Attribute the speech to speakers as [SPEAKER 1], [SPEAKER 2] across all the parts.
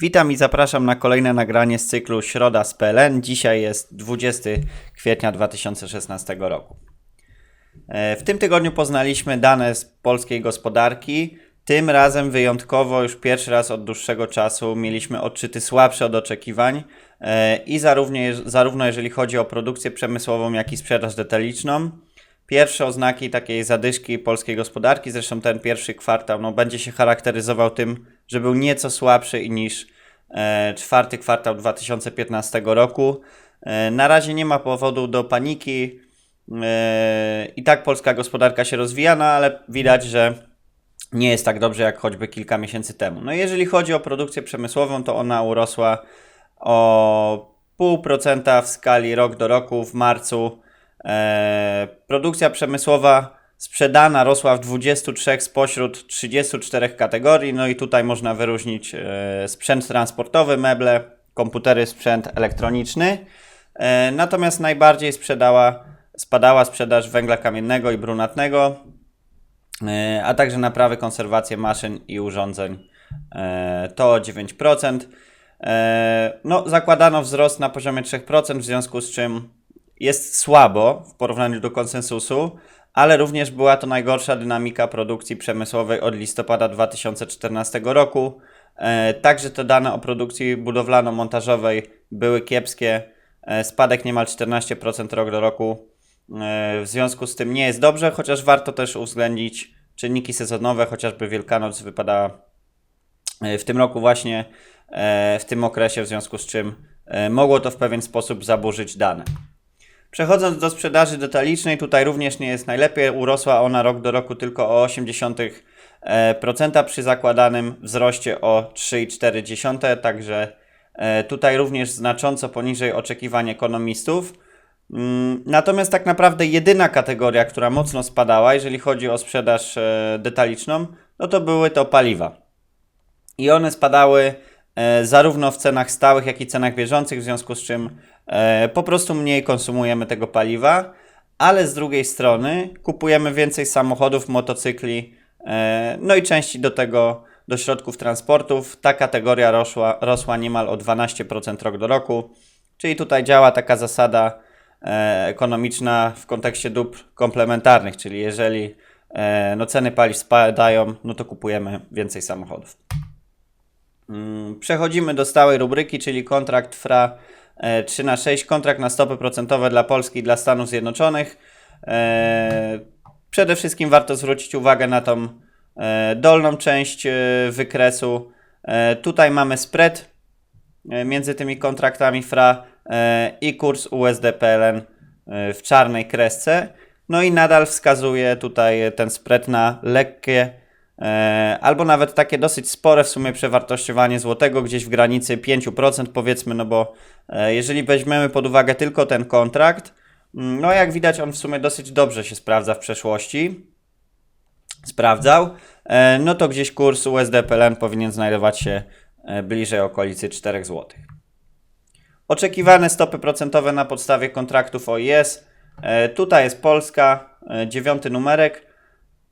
[SPEAKER 1] Witam i zapraszam na kolejne nagranie z cyklu Środa z PLN. Dzisiaj jest 20 kwietnia 2016 roku. E, W tym tygodniu poznaliśmy dane z polskiej gospodarki. Tym razem wyjątkowo już pierwszy raz od dłuższego czasu mieliśmy odczyty słabsze od oczekiwań e, i zarówno, zarówno jeżeli chodzi o produkcję przemysłową, jak i sprzedaż detaliczną. Pierwsze oznaki takiej zadyszki polskiej gospodarki, zresztą ten pierwszy kwartał no, będzie się charakteryzował tym, że był nieco słabszy niż e, czwarty kwartał 2015 roku. E, na razie nie ma powodu do paniki. E, I tak polska gospodarka się rozwija, no ale widać, że nie jest tak dobrze jak choćby kilka miesięcy temu. No jeżeli chodzi o produkcję przemysłową, to ona urosła o 0,5% w skali rok do roku w marcu. E, produkcja przemysłowa sprzedana rosła w 23 spośród 34 kategorii. No i tutaj można wyróżnić e, sprzęt transportowy, meble, komputery, sprzęt elektroniczny. E, natomiast najbardziej sprzedała, spadała sprzedaż węgla kamiennego i brunatnego, a także naprawy, konserwację maszyn i urządzeń. To o 9%. E, No, zakładano wzrost na poziomie 3%, w związku z czym jest słabo w porównaniu do konsensusu, ale również była to najgorsza dynamika produkcji przemysłowej od listopada 2014 roku. E, Także te dane o produkcji budowlano-montażowej były kiepskie. E, Spadek niemal 14% rok do roku. E, W związku z tym nie jest dobrze, chociaż warto też uwzględnić czynniki sezonowe, chociażby Wielkanoc wypada w tym roku właśnie w tym okresie, w związku z czym mogło to w pewien sposób zaburzyć dane. Przechodząc do sprzedaży detalicznej, tutaj również nie jest najlepiej. Urosła ona rok do roku tylko o 0,8% przy zakładanym wzroście o 3,4%, także e, tutaj również znacząco poniżej oczekiwań ekonomistów. Mm, Natomiast tak naprawdę jedyna kategoria, która mocno spadała, jeżeli chodzi o sprzedaż e, detaliczną, no to były to paliwa. I one spadały e, zarówno w cenach stałych, jak i cenach bieżących, w związku z czym e, po prostu mniej konsumujemy tego paliwa, ale z drugiej strony kupujemy więcej samochodów, motocykli, e, no i części do tego, do środków transportów. Ta kategoria rosła, rosła niemal o 12% rok do roku, czyli tutaj działa taka zasada e, ekonomiczna w kontekście dóbr komplementarnych, czyli jeżeli e, no, ceny paliw spadają, no to kupujemy więcej samochodów. Mm, Przechodzimy do stałej rubryki, czyli kontrakt FRA e, 3 na 6 kontrakt na stopy procentowe dla Polski i dla Stanów Zjednoczonych. E, Przede wszystkim warto zwrócić uwagę na tą e, dolną część e, wykresu. E, Tutaj mamy spread e, między tymi kontraktami FRA e, i kurs USD PLN e, w czarnej kresce. No i nadal wskazuje tutaj ten spread na lekkie e, albo nawet takie dosyć spore w sumie przewartościowanie złotego, gdzieś w granicy 5% powiedzmy, no bo e, jeżeli weźmiemy pod uwagę tylko ten kontrakt, mm, no jak widać on w sumie dosyć dobrze się sprawdza w przeszłości sprawdzał, e, no to gdzieś kurs USD PLN powinien znajdować się e, bliżej okolicy 4 zł. Oczekiwane stopy procentowe na podstawie kontraktów OIS. E, Tutaj jest Polska, e, dziewiąty numerek.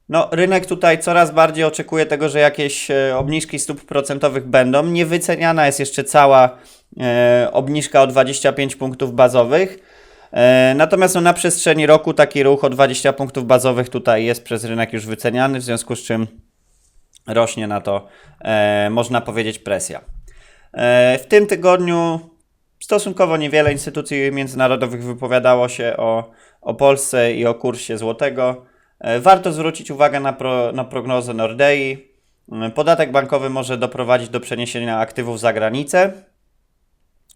[SPEAKER 1] No, rynek tutaj coraz bardziej oczekuje tego, że jakieś e, obniżki stóp procentowych będą. Niewyceniana jest jeszcze cała e, obniżka o 25 punktów bazowych. E, Natomiast no, na przestrzeni roku taki ruch o 20 punktów bazowych tutaj jest przez rynek już wyceniany, w związku z czym rośnie na to, e, można powiedzieć, presja. E, w tym tygodniu stosunkowo niewiele instytucji międzynarodowych wypowiadało się o, o Polsce i o kursie złotego. E, warto zwrócić uwagę na, pro, na prognozę Nordei. E, Podatek bankowy może doprowadzić do przeniesienia aktywów za granicę.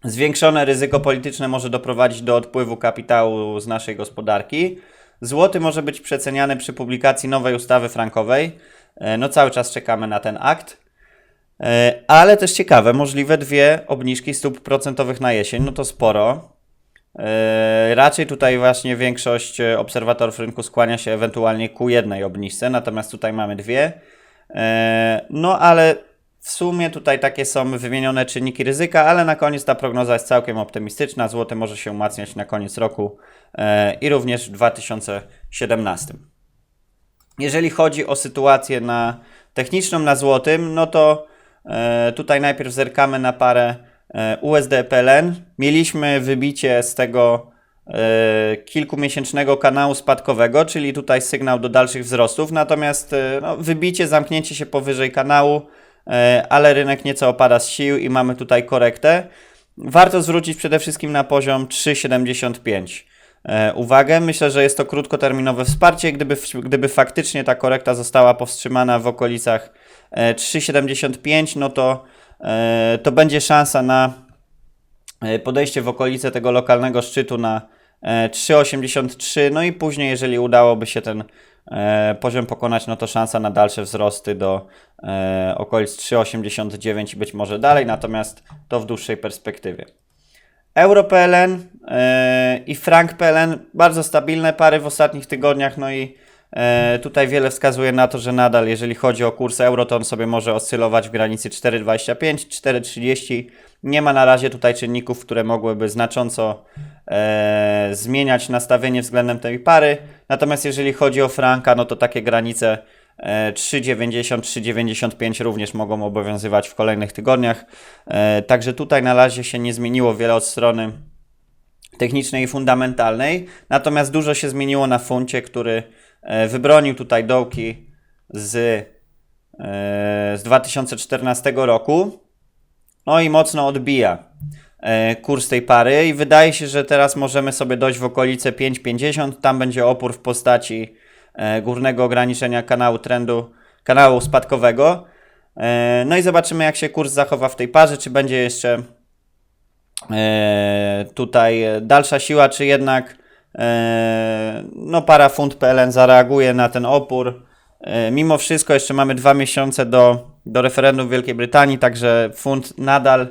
[SPEAKER 1] Zwiększone ryzyko polityczne może doprowadzić do odpływu kapitału z naszej gospodarki. Złoty może być przeceniany przy publikacji nowej ustawy frankowej. E, No cały czas czekamy na ten akt. Ale też ciekawe, możliwe dwie obniżki stóp procentowych na jesień, no to sporo. E, Raczej tutaj właśnie większość e, obserwatorów rynku skłania się ewentualnie ku jednej obniżce, natomiast tutaj mamy dwie. E, No ale w sumie tutaj takie są wymienione czynniki ryzyka, ale na koniec ta prognoza jest całkiem optymistyczna. Złoty może się umacniać na koniec roku i również w 2017. Jeżeli chodzi o sytuację na techniczną na złotym, no to tutaj najpierw zerkamy na parę USD-PLN. Mieliśmy wybicie z tego e, kilkumiesięcznego kanału spadkowego, czyli tutaj sygnał do dalszych wzrostów, natomiast e, no, wybicie, zamknięcie się powyżej kanału, e, ale rynek nieco opada z sił i mamy tutaj korektę. Warto zwrócić przede wszystkim na poziom 3,75 e, uwagę. Myślę, że jest to krótkoterminowe wsparcie. Gdyby, gdyby faktycznie ta korekta została powstrzymana w okolicach e, 3,75, no to, e, to będzie szansa na e, podejście w okolice tego lokalnego szczytu na e, 3,83. No i później, jeżeli udałoby się ten e, poziom pokonać, no to szansa na dalsze wzrosty do e, okolic 3,89 i być może dalej, natomiast to w dłuższej perspektywie. Euro-PLN e, i Frank-PLN bardzo stabilne pary w ostatnich tygodniach, no i e, tutaj wiele wskazuje na to, że nadal jeżeli chodzi o kurs euro, to on sobie może oscylować w granicy 4,25, 4,30. Nie ma na razie tutaj czynników, które mogłyby znacząco e, zmieniać nastawienie względem tej pary. Natomiast jeżeli chodzi o franka, no to takie granice e, 3,90, 3,95 również mogą obowiązywać w kolejnych tygodniach. E, Także tutaj na razie się nie zmieniło wiele od strony technicznej i fundamentalnej. Natomiast dużo się zmieniło na funcie, który e, wybronił tutaj dołki z, e, z 2014 roku. No i mocno odbija e, kurs tej pary i wydaje się, że teraz możemy sobie dojść w okolice 5,50. Tam będzie opór w postaci e, górnego ograniczenia kanału trendu, kanału spadkowego. E, No i zobaczymy, jak się kurs zachowa w tej parze, czy będzie jeszcze e, tutaj dalsza siła, czy jednak e, no para PLN zareaguje na ten opór. E, Mimo wszystko jeszcze mamy dwa miesiące do, do referendum w Wielkiej Brytanii, także funt nadal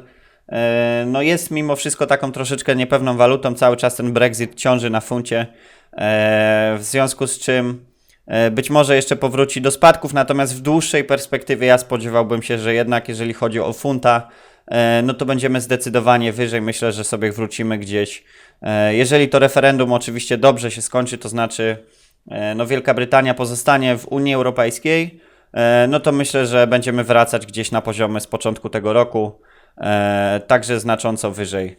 [SPEAKER 1] e, no jest mimo wszystko taką troszeczkę niepewną walutą. Cały czas ten Brexit ciąży na funcie, e, w związku z czym e, być może jeszcze powróci do spadków, natomiast w dłuższej perspektywie ja spodziewałbym się, że jednak jeżeli chodzi o funta, e, no to będziemy zdecydowanie wyżej. Myślę, że sobie wrócimy gdzieś. E, Jeżeli to referendum oczywiście dobrze się skończy, to znaczy e, no Wielka Brytania pozostanie w Unii Europejskiej, e, no to myślę, że będziemy wracać gdzieś na poziomy z początku tego roku, także znacząco wyżej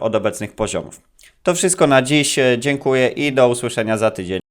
[SPEAKER 1] od obecnych poziomów. To wszystko na dziś. Dziękuję i do usłyszenia za tydzień.